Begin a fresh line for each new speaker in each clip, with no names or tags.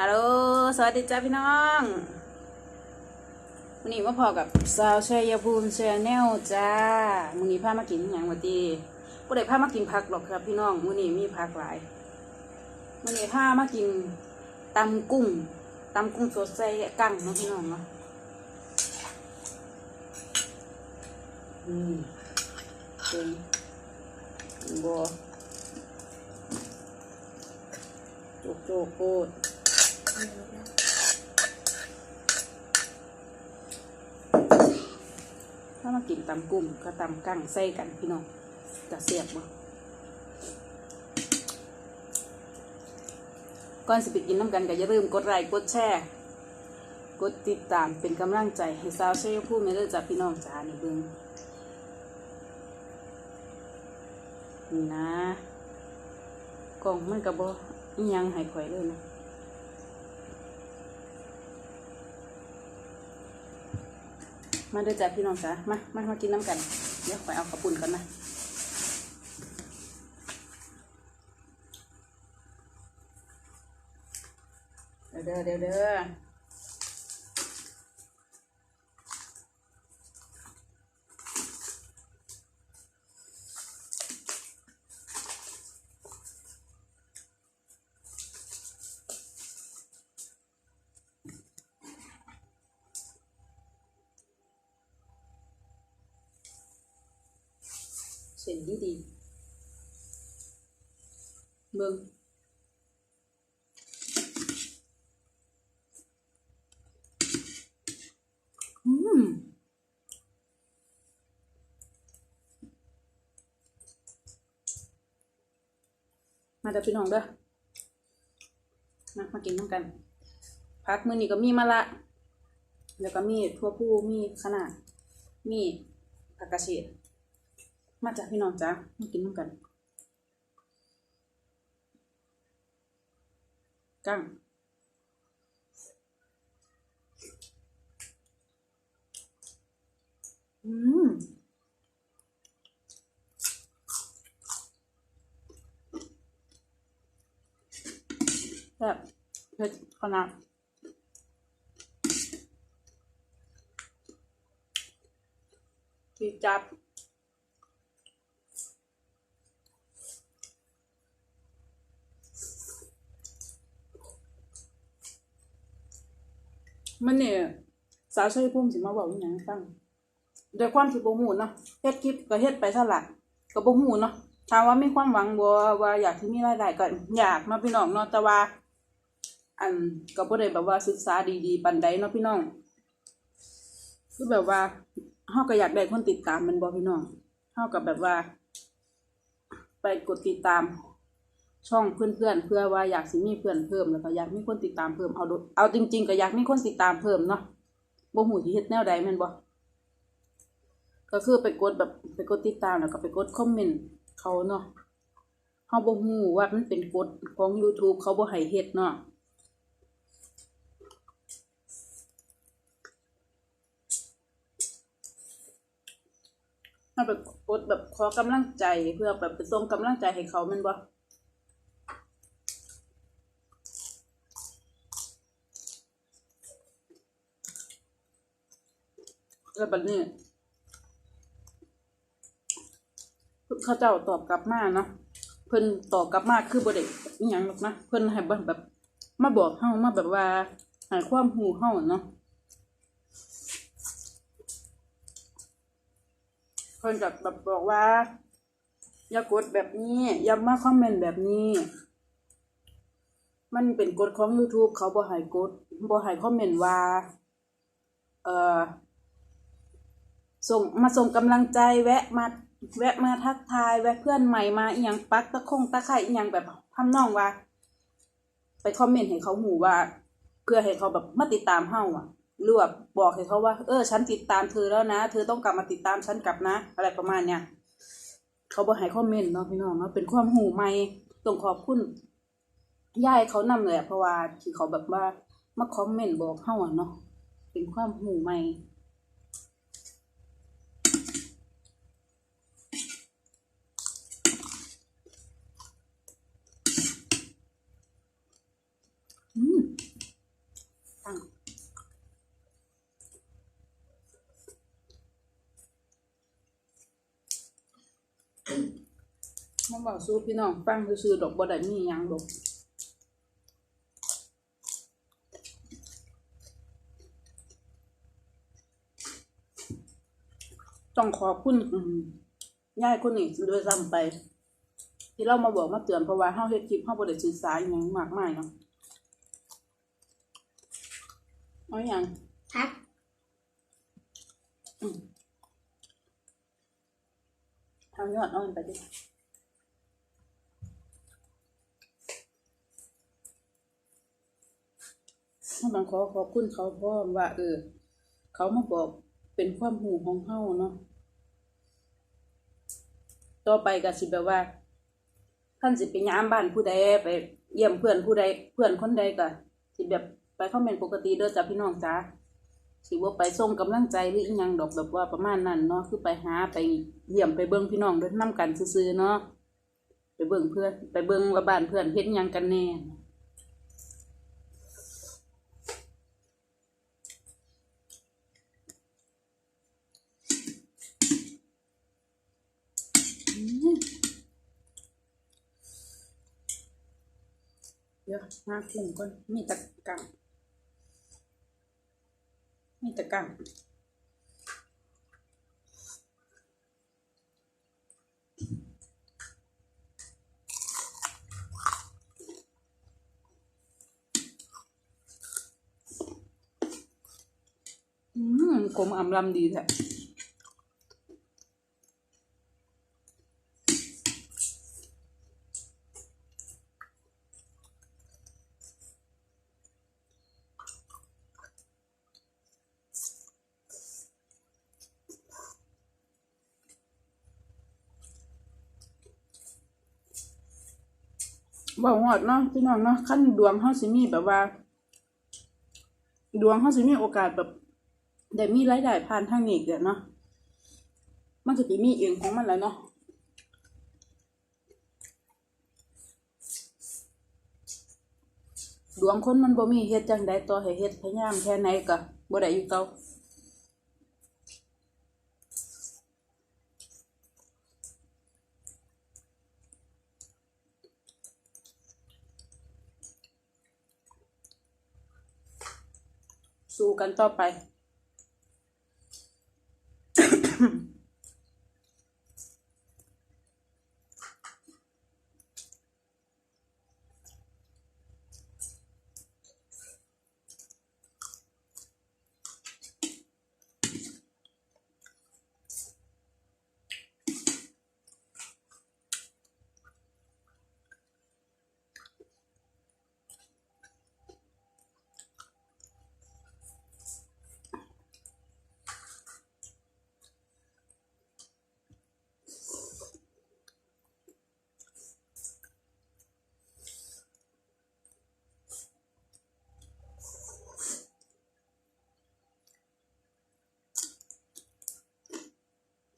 ฮัลโหล สวัสดีจ้าพี่น้องวันนี้มาพอกับสาวชัยภูมิแชนแนลจ้ามื้อนี้พามากินอย่างวันดีบ่ได้พามากินผักหรอกครับพี่น้องมื้อนี้มีผักหลายมื้อนี้พามากินตำกุ้งตำกุ้งสดใส่กั้งเนาะพี่น้องเนาะอืมเป็นบัวโจกโจกโคตร ถ้ามา กินตำกุ้งก็ตำกั้งใส่กันพี่น้องจะเสียบบ่ก่อนสิไปกินน้ำกันก็อย่าลืมกดไลค์กดแชร์กดติดตามเป็นกำลังใจให้สาวเชยภูมิเด้อจ้ะพี่น้องจ้านี่เบิ่งนี่นะกล่องมันก็บ่อิหยังให้ข่อยเลยนะ มาเด้อจ้ะพี่น้องจ้ะมามามากินน้ำกัน เดี๋ยวไปเอากระปุ่นก่อนนะเดี๋ยวเด้อเดี๋ยวเด้อเส้นดีดีเบิ่งอืมมาเด้อพี่น้องเด้อมามากินน้ำกัน พักมือนี้ก็มีมะละ แล้วก็มีทั่วผู้มีขนาด มีผักกระเฉด มาจากพี่น้องจ้ามากินน้ำกันกั้งอืมแบบเผ็ดขนาดที่จับ มันเนี่ยสาวชัยภูมิสิมาบอกอย่างฟังโดยความที่บ่ฮู้เนาะเฮ็ดคลิปก็เฮ็ดไปซะละก็บ่ฮู้เนาะถามว่ามีความหวังบ่ว่าอยากสิมีรายได้ก็อยากเนาะพี่น้องเนาะแต่ว่า อันก็บ่ได้แบบว่าศึกษาดีๆปานใดเนาะพี่น้อง คือแบบว่าเฮาก็อยากได้คนติดตามมันบ่พี่น้องเฮาก็แบบว่า ไปกดติดตาม ช่องเพื่อนๆเพื่อว่าอยากสิมีเพื่อนเพิ่มแล้วก็อยากมีคนติดตามเพิ่มเอาเอาจริง ๆ ก็อยากมีคนติดตามเพิ่มเนาะบ่หูสิเฮ็ดแนวใดแม่นบ่ก็คือไปกดแบบไปกดติดตามแล้วก็ไปกดคอมเมนต์เขาเนาะเฮาบ่ฮู้ว่ามันเป็นกฎของ YouTube เขาบ่ให้เฮ็ดเนาะถ้าไปกดแบบขอกำลังใจเพื่อแบบไปส่งกำลังใจให้เขาม่นบ่ แล้วบัดนี้เขาเจ้าตอบกลับมาเนาะเพิ่นตอบกลับมาคือบ่ได้อีหยังหรอกนะเพิ่นให้แบบแบบมาบอกเฮามาแบบว่าให้ความรู้เฮาเนาะเพิ่นก็แบบบอกว่า อย่ากดแบบนี้ อย่ามาคอมเมนต์แบบนี้ มันเป็นกฎของ YouTube เขาบ่ให้กดบ่ให้คอมเมนต์ว่า เอ่อ ส่งมาส่งกำลังใจแวะมาแวะมาทักทายแวะเพื่อนใหม่มาอีหยังปักตะคงตะไคร่อีหยังแบบทำนองว่า ไปคอมเมนต์ให้เขาหูว่า เพื่อให้เขาแบบมาติดตามเฮาอะหรือว่าบอกให้เขาว่า เออ ฉันติดตามเธอแล้วนะ เธอต้องกลับมาติดตามฉันกลับนะ อะไรประมาณเนี้ยเขาบอกให้คอมเมนต์เนาะพี่น้องเนาะเป็นความหูใหม่ต้องขอบคุณยายเขานำเลยอะเพราะว่าที่เขาแบบว่ามาคอมเมนต์บอกเฮาอะเนาะเป็นความหูใหม่ บอกสู้พี่น้องฟังซื่อๆดอกบ่ได้มีหยังดอกต้องขอบคุณอืมยายคนนี้โดยซ้ำไป ที่เรามาบอกมาเตือนเพราะว่าเฮาเฮ็ดคลิปเฮาบ่ได้สื่อสารอหยังมากมายเนาะเอาอหย่าง
พัก
อืมทำยอดเอ่อนไปดิ ต้องขอขอบคุณเขาพร้อว่า เออ เขามาบอกเป็นความหูของเฮาเนาะต่อไปก็สิแบบว่าท่านสิไปยามบ้านผู้ใดไป เยี่ยมเพื่อนผู้ใดเพื่อนคนใดก็สิแบบไปคอมเมนต์ปกติเด้อจ้ะพี่น้องจ้าสิว่าไปส่งกำลังใจหรืออีหยังดอกแบบว่าประมาณนั้นเนาะคือไปหาไปเยี่ยมไปเบิ่งพี่น้องด้วยนํกันซื่อเนาะไปเบิ่งเพื่อนไปเบิ่งว่าบ้านเพื่อนเฮ็ดยังกันแน่อืม เดี๋ยวมากุ้งก่อนมีแตะกังมีแตะกังอืมกลมอำลำดีแท้ บอกหอดเนาะพี่น้องเนาะขั้นดวงเฮาสิมีแบบว่า ดวงเฮาสิมีโอกาสแบบได้มีรายได้ผ่านทางนี้เดี๋ยวเนาะมันจะมีเองของมันแล้วเนาะดวงคนมันบ่มีเฮ็ดจังใดต่อให้เฮ็ดพยายามแค่ไหนก็บ่ได้อยู่เก่า กันต่อไป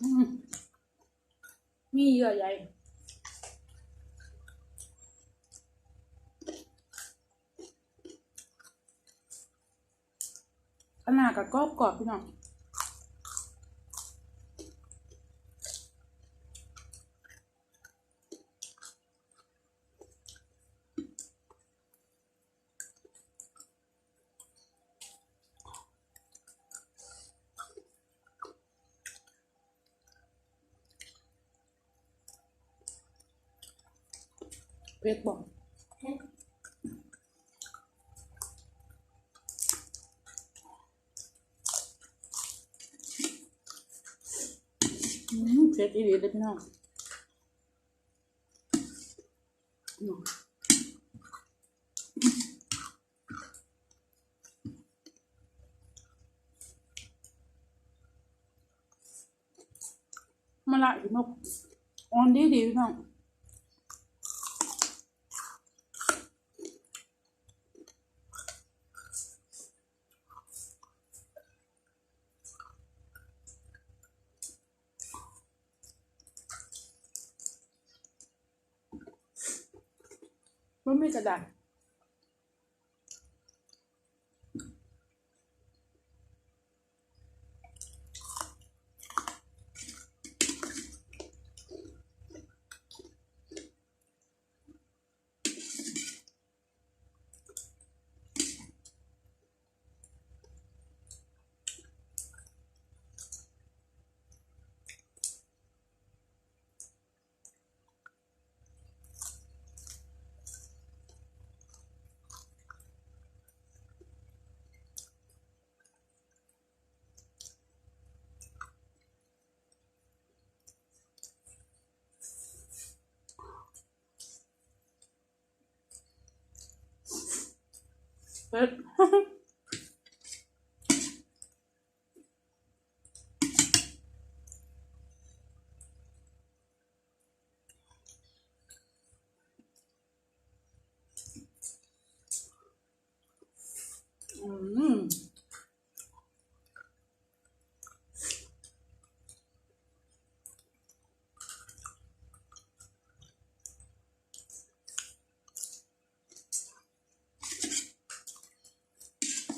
อืม มีเยื่อใยขนาด กับกรอบกรอบพี่น้องเพช ร บอกอืมเพชรอีหลีเลยพี่น้องอืมมาละพี่นกอ่อนดี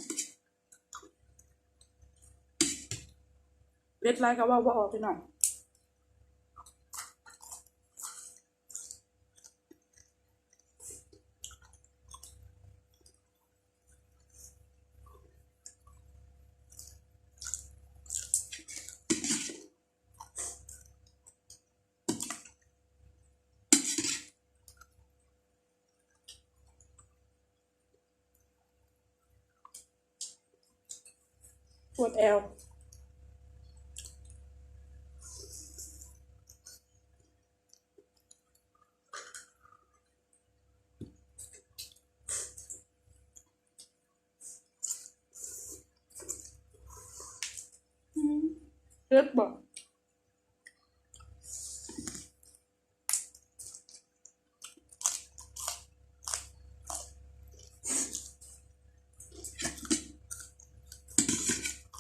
ดีพี่น้อง มันไม่กระดาษ เผ็ด อืม เล็ดไลก็ว่าว่าออกพี่น้องปวดแอว เล็ดบอก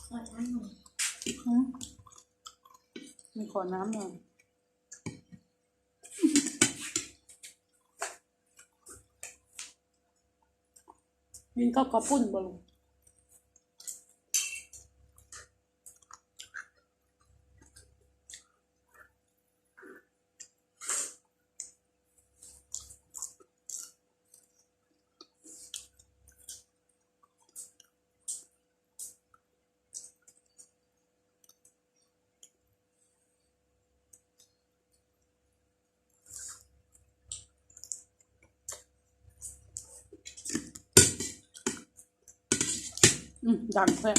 ขอน้ำหน่อย
หืมมีข อน้ำหน่อยมีก็กระปุ่นบลูกอืม ดังแค่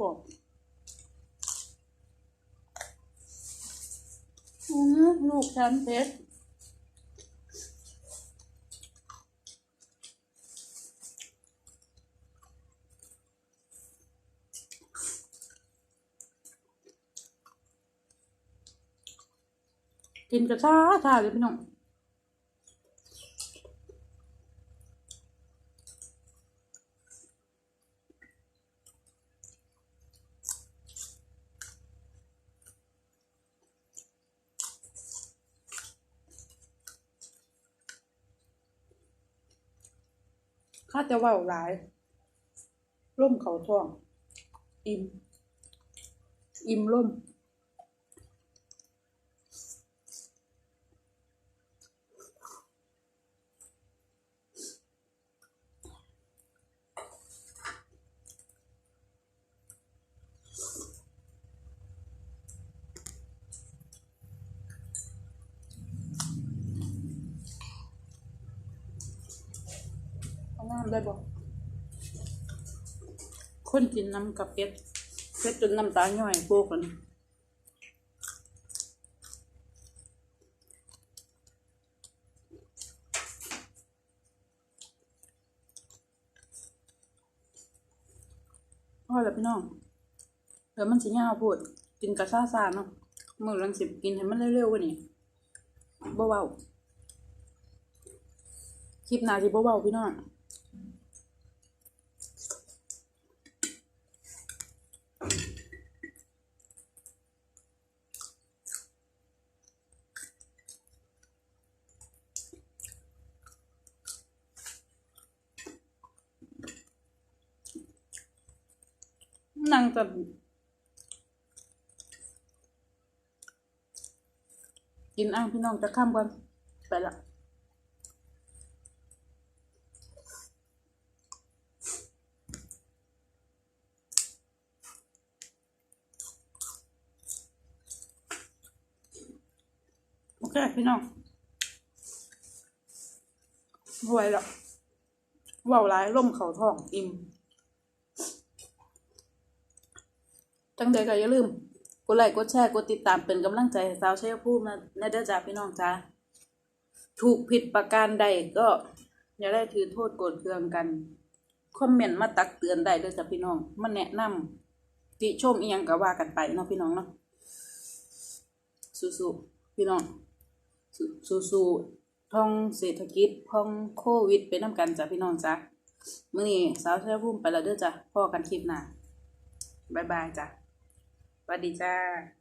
กรอบอืมลูกฉันเพชรกินกระชาชาเลยพี่น้อง ข้าจะว่าหลายร่มเขาท่อง อิ่ม อิ่มร่ม ได้บอกคนกินน้ำกับเป็ดเป็ดจนน้ำตาย่อยโปกกันพ่อแล้วพี่น้องเดี๋ยวมันสิยาวพูดกินกระซ่าซาเนาะมือรังสิบกินให้มันเร็วๆกว่านี้บ่เว้าคลิปหน้าสิบ่เว้าพี่น้อง จะกินอ้างพี่น้องจะข้ามก่อนไปละโอเคพี่น้องไหวแล้วเว่าร้ายล่มเขาทองอิ่ม จังใดก็อย่าลืมกดไลค์กดแชร์กดติดตามเป็นกำลังใจให้สาวชัยภูมินะนะเด้อจ้าพี่น้องจ้าถูกผิดประการใดก็อย่าได้ถือโทษโกรธเคืองกันคอมเมนต์มาตักเตือนได้เด้อจ้าพี่น้องมาแนะนำติชมเอียงก็ว่ากันไปเนาะพี่น้องเนาะสู้ๆพี่น้องสู้ๆท่องเศรษฐกิจท่องโควิดไปน้ำกันจ้ะพี่น้องจ้ามื้อนี้สาวชัยภูมิไปแล้วเด้อจ้ะพ่อกันคลิปหน้าบายบายจ้ะ สวัสดีจ้า